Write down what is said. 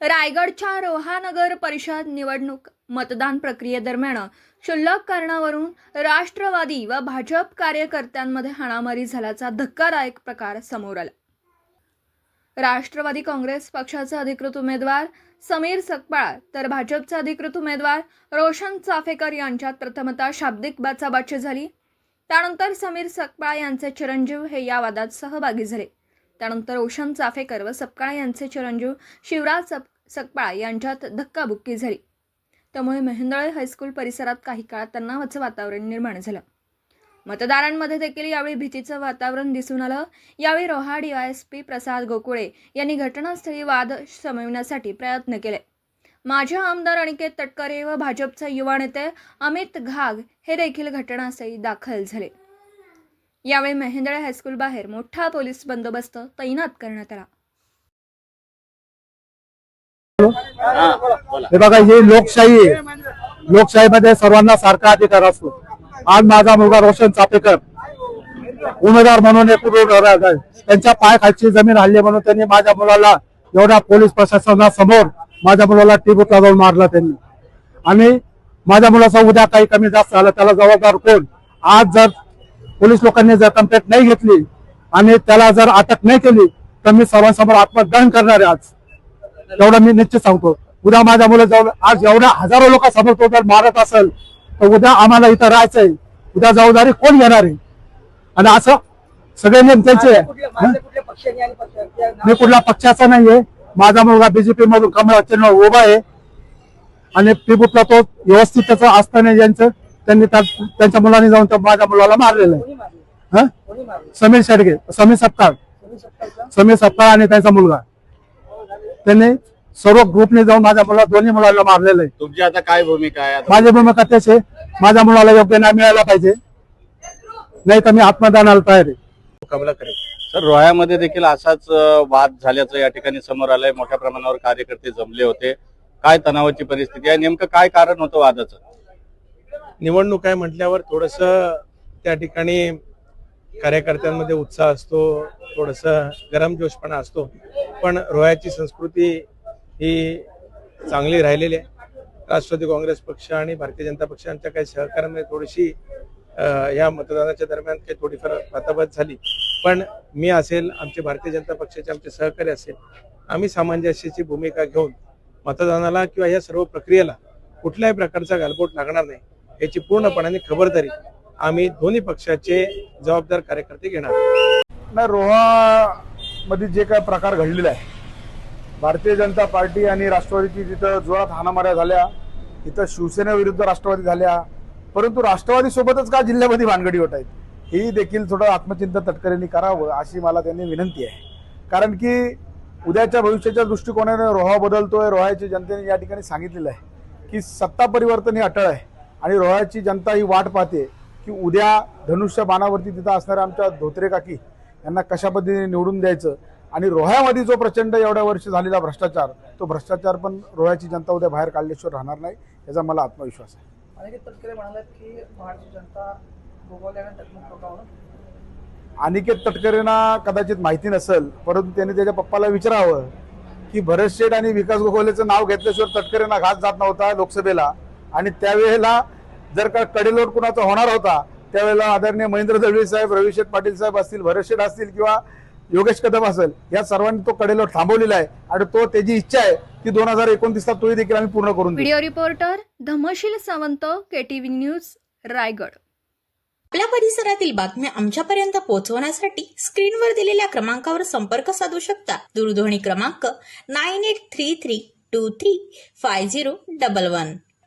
रायगडच्या रोहानगर परिषद निवडणूक मतदान प्रक्रियेदरम्यान क्षुल्लक कारणावरून राष्ट्रवादी व भाजप कार्यकर्त्यांमध्ये हाणामारी झाल्याचा धक्कादायक प्रकार समोर आला. राष्ट्रवादी काँग्रेस पक्षाचे अधिकृत उमेदवार समीर सकपाळ तर भाजपचे अधिकृत उमेदवार रोशन चाफेकर यांच्यात प्रथमतः शाब्दिक बाचाबाची झाली. त्यानंतर समीर सकपाळ यांचे चिरंजीव हे या वादात सहभागी झाले. त्यानंतर ओशन चाफेकर व सपकाळ यांचे चिरंजीव शिवराज सप सकपाळ यांच्यात धक्काबुक्की झाली. त्यामुळे मेहंदळे हायस्कूल परिसरात काही काळ तणावाचं वातावरण निर्माण झालं. मतदारांमध्ये देखील यावेळी भीतीचं वातावरण दिसून आलं. यावेळी रोहा डीवायएसपी प्रसाद गोकुळे यांनी घटनास्थळी वाद समविण्यासाठी प्रयत्न केले. माजी आमदार अनिकेत तटकरे व भाजपचे युवा नेते अमित घाग हे देखील घटनास्थळी दाखल झाले. यावेळी मेहेंदळे हायस्कूल बाहेर मोठा पोलीस बंदोबस्त तैनात करण्यात आला. हे बघा ही लोकशाही लोकशाहीमध्ये सर्वांना सारखा अधिकार असतो. आज माझा मुलगा रोशन चापेकर उमेदवार म्हणून. त्यांच्या पायाखालची जमीन हल्ली म्हणून त्यांनी माझ्या मुलाला एवढ्या पोलीस प्रशासनासमोर माझ्या मुलाला टिबुतला जाऊन मारला त्यांनी. आणि माझ्या मुलाचा उद्या काही कमी जास्त झालं त्याला जबाबदार कोण? आज जर पोलीस लोकांनी जर कंप्लेंट नाही घेतली आणि त्याला जर अटक नाही केली तर मी सर्वांसमोर आत्मदहन करणार आहे आज. एवढं मी निश्चित सांगतो. उद्या माझ्या मुलं जाऊन आज एवढ्या हजारो लोकांसमोर तो जर मारत असेल तर उद्या आम्हाला इथं राहायचंय. उद्या जबाबदारी कोण घेणार आहे? आणि असं सगळे नियम त्यांचे? मी कुठल्या पक्षाचा नाहीये. माझा मुलगा बीजेपी मधून कमळ उभा आहे. आणि पिबुतला तो व्यवस्थित त्याचं असताना ज्यांचं त्यांनी त्या- त्यांच्या मुलांनी जाऊन माझ्या मुलाला मारलेलं आहे. हं? समीर शेडगे समीर सपकाळ समीर सपकाळ आणि त्यांचा मुलगा. त्यांनी सर्व ग्रुपने जाऊन माझ्या मुला दोन्ही मुलाला मारलेलं आहे. तुमची आता काय भूमिका आहे? माझी भूमिका तेच आहे. माझ्या मुलाला योग्य न्याय मिळाला पाहिजे. नाही तर मी आत्मदानाला तयार आहे. सर रोह्यामध्ये देखील असाच वाद झाल्याचं या ठिकाणी समोर आलंय. मोठ्या प्रमाणावर कार्यकर्ते जमले होते. काय तणावाची परिस्थिती आहे? नेमकं काय कारण होतं वादाचं? निवडणूक आहे म्हटल्यावर थोडस त्या ठिकाणी कार्यकर्त्यांमध्ये उत्साह असतो थोडस गरमजोशपणा असतो. पण रोह्याची संस्कृती ही चांगली राहिलेली आहे. राष्ट्रवादी काँग्रेस पक्ष आणि भारतीय जनता पक्षांच्या काही सहकार्यामध्ये थोडीशी या मतदानाच्या दरम्यान काही थोडीफार वातावत झाली. पण मी असेल आमचे भारतीय जनता पक्षाचे आमचे सहकारी असेल आम्ही सामंजस्याची भूमिका घेऊन मतदानाला किंवा या सर्व प्रक्रियेला कुठल्याही प्रकारचा गालबोट लागणार नाही. याची पूर्णपणाने खबरदारी आम्ही दोन्ही पक्षाचे जबाबदार कार्यकर्ते घेणार नाही रोहा मध्ये जे काय प्रकार घडलेला आहे भारतीय जनता पार्टी आणि राष्ट्रवादीची तिथं जोरात हाणामाऱ्या झाल्या तिथं शिवसेनेविरुद्ध राष्ट्रवादी झाल्या परंतु राष्ट्रवादी सोबतच का जिल्ह्यामध्ये भानगडी होत आहेत? ही देखील थोडं आत्मचिंतन तटकरेंनी करावं अशी मला त्यांनी विनंती आहे. कारण की उद्याच्या भविष्याच्या दृष्टिकोनाने रोहा बदलतोय रोहाच्या जनतेने या ठिकाणी सांगितलेलं आहे की सत्ता परिवर्तन ही अटळ आहे. आणि रोहाची जनता ही वाट पाहते की उद्या धनुष्य बाणावरती तिथं असणाऱ्या आमच्या धोत्रे काकी यांना कशा पद्धतीने निवडून द्यायचं? आणि रोह्यामध्ये जो प्रचंड एवढ्या वर्ष झालेला भ्रष्टाचार तो भ्रष्टाचार पण रोह्याची जनता उद्या बाहेर काढल्याशिवाय राहणार नाही याचा मला आत्मविश्वास आहे. अनेक तटकरे म्हणालात की महाराष्ट्र जनता अनिकेत तटकरेंना कदाचित माहिती नसेल परंतु त्यांनी त्याच्या पप्पाला विचारावं की भरत शेठ आणि विकास गोखलेचं नाव घेतल्याशिवाय तटकरेंना घात जात नव्हता लोकसभेला. आणि त्यावेळेला जर का कडेलोट कुणाचा होणार होता त्यावेळेला आदरणीय महेंद्र दळवी साहेब रविशेठ पाटील साहेब असतील भरत शेठ असतील किंवा योगेश कदम असेल या सर्वांनी तो कडेलोट थांबवलेला आहे आणि तो त्याची इच्छा आहे की दोन हजार एकोणतीसला तोही देखील आम्ही पूर्ण करून देऊ. Video reporter Dhamshil Sawant KTV news Raigad. आपल्या परिसरातील बातम्या आमच्यापर्यंत पोहोचवण्यासाठी स्क्रीनवर दिलेल्या क्रमांकावर संपर्क साधू शकता. दूरध्वनी क्रमांक nine eight three three two three five zero double one.